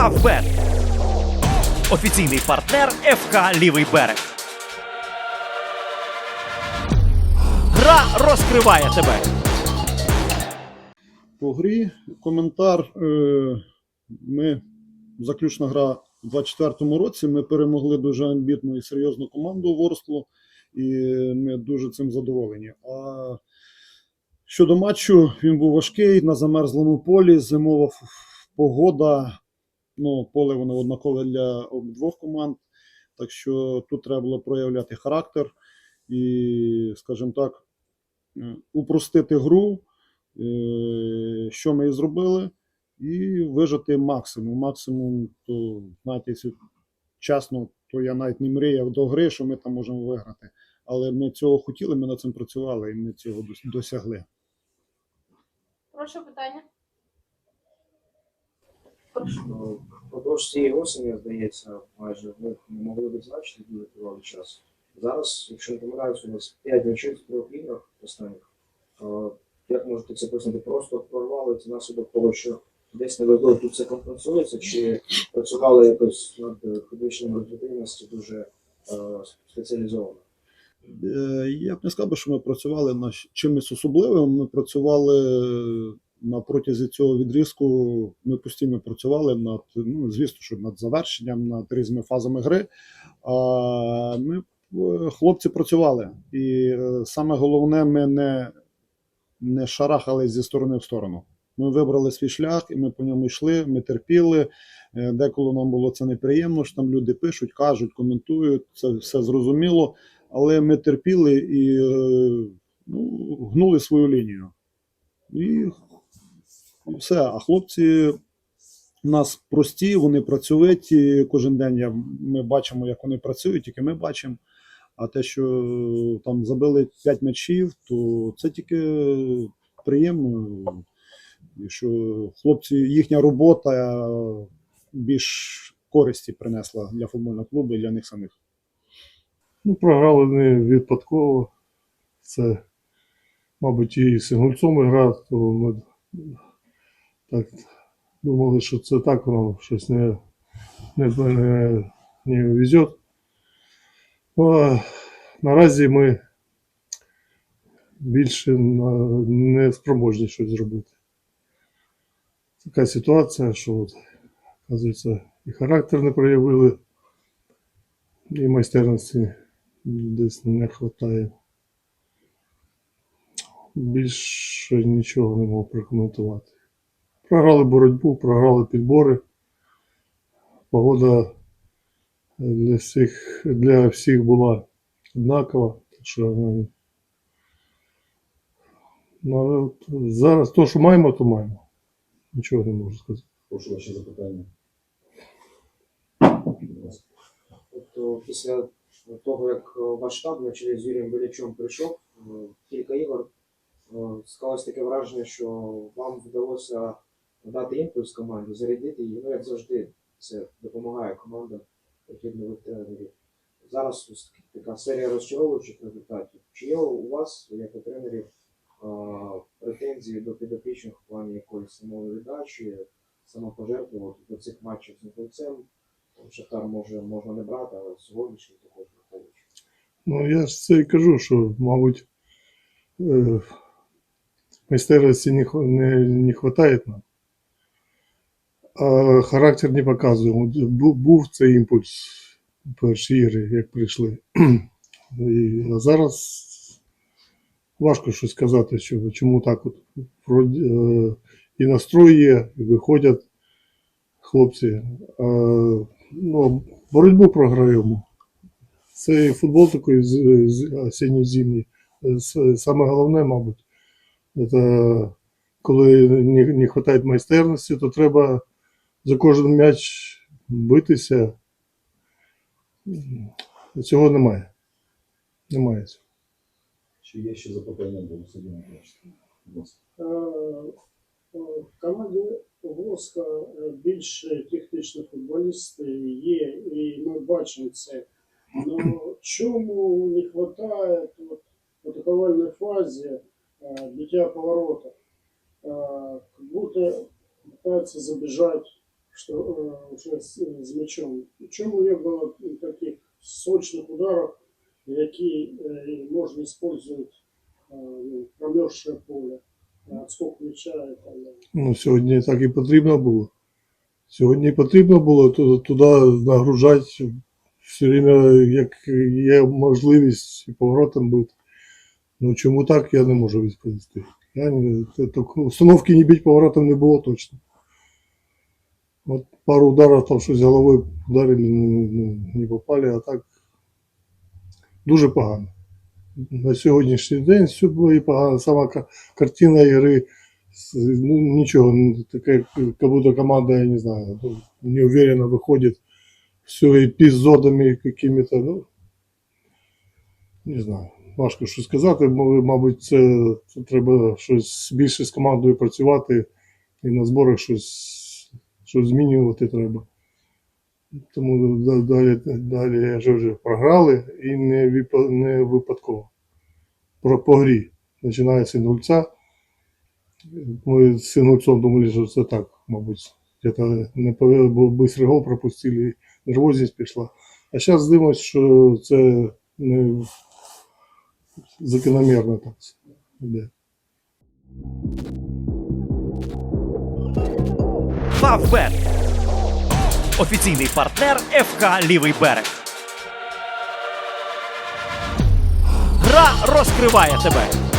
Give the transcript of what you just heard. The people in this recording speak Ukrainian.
Фавбет. Офіційний партнер ФК Лівий берег. Гра розкриває тебе. по грі. Коментар. Е, Ми заключна гра у 24-му році. Ми перемогли дуже амбітну і серйозну команду Ворсклу, і ми дуже цим задоволені. А щодо матчу, він був важкий на замерзлому полі, зимова погода. Ну, поле воно однакове для обидвох команд. Так що тут треба було проявляти характер і, скажімо так, е, упростити гру, е, що ми і зробили, і вижити максимум. Максимум, то, знаєте, якщо чесно, то я навіть не мріяв до гри, що ми там можемо виграти. Але ми цього хотіли, ми над цим працювали і ми цього досягли. Прошу питання. Ну, Впродовж цієї осені, здається, майже ми не могли відзначити дуже тривалий час. Зараз, якщо не помиляюся, у нас 5 нічих в трьох іграх останніх. Е, Як можете це пояснити? Просто прорвали це наслідок того, що десь не везло, тут це компенсується, чи працювали якось над підвищенням результативності дуже е, спеціалізовано? Е, Я б не сказав, що ми працювали над чимось особливим. Ми працювали на протязі цього відрізку. Ми постійно працювали над, ну, звісно, що над завершенням, над різними фазами гри. А ми, е, хлопці, працювали. І е, саме головне, ми не, не шарахались зі сторони в сторону. Ми вибрали свій шлях, і ми по ньому йшли, ми терпіли. Е, Деколи нам було це неприємно, що там люди пишуть, кажуть, коментують, це все зрозуміло але ми терпіли і ну, гнули свою лінію. І, і все. А хлопці у нас прості, вони працьовиті. Кожен день ми бачимо, як вони працюють, тільки ми бачимо. А те, що там забили 5 м'ячів, то це тільки приємно. І що хлопці, їхня робота більш користі принесла для футбольного клубу і для них самих. Ну, програли не випадково. Це, мабуть, і з Інгульцом гра, то ми так думали, що це так воно щось не, не, не, не везет. Ну, наразі ми більше не спроможні щось зробити. Така ситуація, що, от, оказується, і характер не проявили, і майстерності десь не вистачає. Більше нічого не можу прокоментувати. Програли боротьбу, програли підбори. Погода для всіх, для всіх була однакова. Що, ну, ну, от зараз то, що маємо, то маємо. Нічого не можу сказати. Прошу ваші запитання. Тобто після того, як е, ваш штаб на чолі з Юрієм Белячом прийшов, е, кілька ігор, е, склалось таке враження, що вам вдалося дати імпульс команді, зарядити її. Ну, як завжди, це допомагає командам прихід нових тренерів. Зараз така серія розчаровуючих результатів. Чи є у вас, як у тренерів, претензії до підопічних в плані якоїсь самовіддачі, самопожертви до цих матчів з Нікольцем? Шахтар може можна не брати, але сьогоднішній також враховуючи. Ну, я ж це і кажу, що, мабуть, е, майстерності не, не, не хватає нам. Характер не показує. От бу- Був цей імпульс перші ігри, як прийшли. І, а зараз важко щось сказати, що, чому так от. Е, І настрой є, і виходять хлопці. А, ну, боротьбу програємо. Це футбол такий з- з- осінньо-зимній. Саме головне, мабуть, це коли не вистачає майстерності, то треба за кожен м'яч битися. Цього немає. Немає цього. Чи є ще запитання до Сергія. Е, В команді Воска е, більш технічні футболісти є, і ми бачимо це. Но чому не вистачає в атакувальній фазі е, биття поворота? Е, Как будто пытаются забежать что э, уже с, з мячом. Чому не було таких сочних ударів, які е, можна використовувати е, ну, промерзшее поле, отскок мяча і так далі. Ну, сьогодні так і потрібно було. Сьогодні потрібно було ту- туди нагружати все время, як є можливість поворотом бити. Ну чому так, я не можу відповісти. Я не, так, установки не бить поворотом не було точно. От пару ударів там щось головою ударили, ну, ну, не попали, а так дуже погано. На сьогоднішній день все було і погано. Сама картина ігри ну, ничего, ну, такая, как будто команда, я не знаю, ну, неуверенно выходит, все эпизодами какими-то, ну, не знаю, важко що сказати, мабуть, це, це треба щось більше з командою працювати і на зборах щось, щось змінювати треба. Тому да- далі, далі я вже, вже програли і не, випа- не випадково. Про по грі. Починається з нульця. Мы с Ингульцом думали, что это так, мабуть. Где-то не повели, бо быстрый гол пропустили, нервозність пішла. А зараз дивимося, що це не закономірно так йде. Фавбет. Офіційний партнер ФК Лівий берег. Гра розкриває тебе.